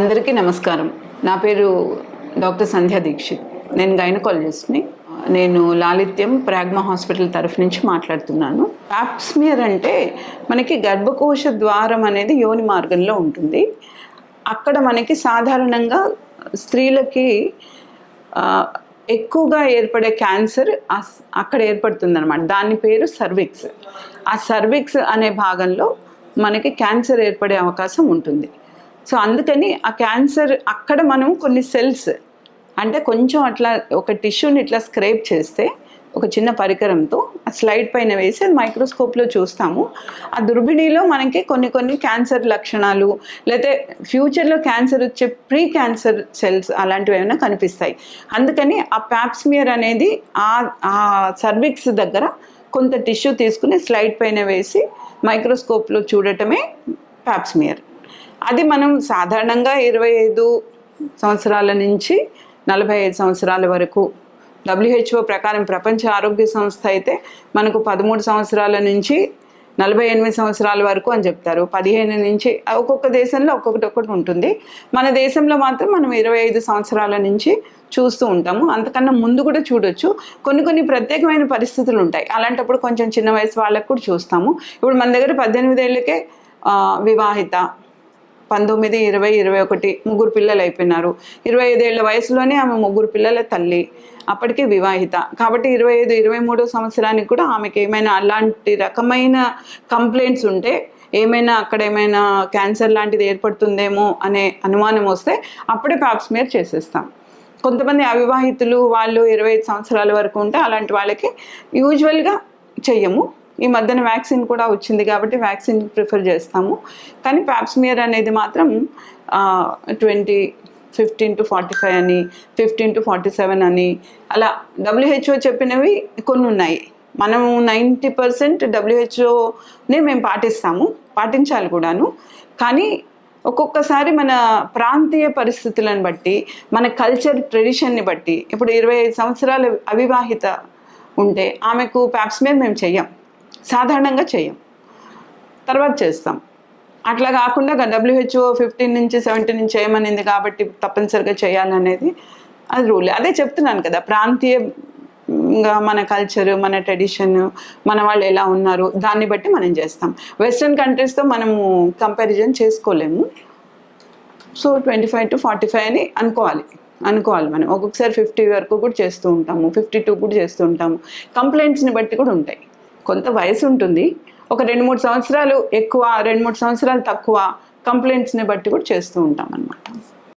అందరికీ నమస్కారం. నా పేరు డాక్టర్ సంధ్యా దీక్షిత్. నేను గైనకాలజిస్ట్ని. నేను లాలిత్యం ప్రాగ్మా హాస్పిటల్ తరఫు నుంచి మాట్లాడుతున్నాను. ప్యాప్స్మియర్ అంటే మనకి గర్భకోశ ద్వారం అనేది యోని మార్గంలో ఉంటుంది. అక్కడ మనకి సాధారణంగా స్త్రీలకి ఎక్కువగా ఏర్పడే క్యాన్సర్ అక్కడ ఏర్పడుతుందన్నమాట. దాని పేరు సర్విక్స్. ఆ సర్విక్స్ అనే భాగంలో మనకి క్యాన్సర్ ఏర్పడే అవకాశం ఉంటుంది. సో అందుకని ఆ క్యాన్సర్ అక్కడ మనం కొన్ని సెల్స్ అంటే కొంచెం అట్లా ఒక టిష్యూని ఇట్లా స్క్రేప్ చేస్తే ఒక చిన్న పరికరంతో ఆ స్లైడ్ పైన వేసి అది మైక్రోస్కోప్లో చూస్తాము. ఆ దుర్బిణిలో మనకి కొన్ని కొన్ని క్యాన్సర్ లక్షణాలు లేకపోతే ఫ్యూచర్లో క్యాన్సర్ వచ్చే ప్రీ క్యాన్సర్ సెల్స్ అలాంటివి ఏమైనా కనిపిస్తాయి. అందుకని ఆ ప్యాప్స్మియర్ అనేది ఆ ఆ సర్విక్స్ దగ్గర కొంత టిష్యూ తీసుకుని స్లైడ్ పైన వేసి మైక్రోస్కోప్లో చూడటమే ప్యాప్స్మియర్ అది మనం సాధారణంగా ఇరవై ఐదు సంవత్సరాల నుంచి నలభై ఐదు సంవత్సరాల వరకు డబ్ల్యూహెచ్ఓ ప్రకారం ప్రపంచ ఆరోగ్య సంస్థ అయితే మనకు పదమూడు సంవత్సరాల నుంచి నలభై ఎనిమిది సంవత్సరాల వరకు అని చెప్తారు. పదిహేను నుంచి ఒక్కొక్క దేశంలో ఒక్కొక్కటి ఒక్కటి ఉంటుంది. మన దేశంలో మాత్రం మనం ఇరవై ఐదు సంవత్సరాల నుంచి చూస్తూ ఉంటాము. అంతకన్నా ముందు కూడా చూడొచ్చు. కొన్ని కొన్ని ప్రత్యేకమైన పరిస్థితులు ఉంటాయి. అలాంటప్పుడు కొంచెం చిన్న వయసు వాళ్ళకు కూడా చూస్తాము. ఇప్పుడు మన దగ్గర పద్దెనిమిది ఏళ్ళకే వివాహిత పంతొమ్మిది ఇరవై ఇరవై ఒకటి ముగ్గురు పిల్లలు అయిపోయినారు. ఇరవై ఐదేళ్ళ వయసులోనే ఆమె ముగ్గురు పిల్లల తల్లి అప్పటికి వివాహిత. కాబట్టి ఇరవై ఐదు ఇరవై మూడో సంవత్సరానికి కూడా ఆమెకి ఏమైనా అలాంటి రకమైన కంప్లైంట్స్ ఉంటే ఏమైనా అక్కడ ఏమైనా క్యాన్సర్ లాంటిది ఏర్పడుతుందేమో అనే అనుమానం వస్తే అప్పుడే ప్యాప్స్మియర్ చేసేస్తాం. కొంతమంది అవివాహితులు వాళ్ళు ఇరవై ఐదు సంవత్సరాల వరకు ఉంటే అలాంటి వాళ్ళకి యూజువల్గా చెయ్యము. ఈ మధ్యన వ్యాక్సిన్ కూడా వచ్చింది కాబట్టి వ్యాక్సిన్ ప్రిఫర్ చేస్తాము. కానీ ప్యాప్స్మియర్ అనేది మాత్రం twenty fifteen to forty five అని ఫిఫ్టీన్ టు ఫార్టీ సెవెన్ అని అలా డబ్ల్యూహెచ్ఓ చెప్పినవి కొన్ని ఉన్నాయి. మనము నైంటీ పర్సెంట్ డబ్ల్యూహెచ్ఓనే మేము పాటిస్తాము పాటించాలి కూడాను. కానీ ఒక్కొక్కసారి మన ప్రాంతీయ పరిస్థితులను బట్టి మన కల్చర్ ట్రెడిషన్ని బట్టి ఇప్పుడు ఇరవై ఐదు సంవత్సరాల అవివాహిత ఉంటే ఆమెకు ప్యాప్స్మేర్ మేము చెయ్యం. సాధారణంగా చేయం. తర్వాత చేస్తాం. అట్లా కాకుండా డబ్ల్యూహెచ్ఓ ఫిఫ్టీన్ నుంచి సెవెంటీన్ నుంచి చేయమనింది కాబట్టి తప్పనిసరిగా చేయాలనేది అది రూల్. అదే చెప్తున్నాను కదా ప్రాంతీయంగా మన కల్చర్ మన ట్రెడిషన్ మన వాళ్ళు ఎలా ఉన్నారు దాన్ని బట్టి మనం చేస్తాం. వెస్ట్రన్ కంట్రీస్తో మనము కంపారిజన్ చేసుకోలేము. So twenty five to forty five అని అనుకోవాలి. అనుకోవాలి మనం. ఒక్కొక్కసారి ఫిఫ్టీ వరకు కూడా చేస్తూ ఉంటాము. ఫిఫ్టీ టూ కూడా చేస్తూ ఉంటాము. కంప్లైంట్స్ని బట్టి కూడా ఉంటాయి. కొంత వయసు ఉంటుంది. ఒక రెండు మూడు సంవత్సరాలు ఎక్కువ రెండు మూడు సంవత్సరాలు తక్కువ కంప్లైంట్స్ని బట్టి కూడా చేస్తూ ఉంటాం అన్నమాట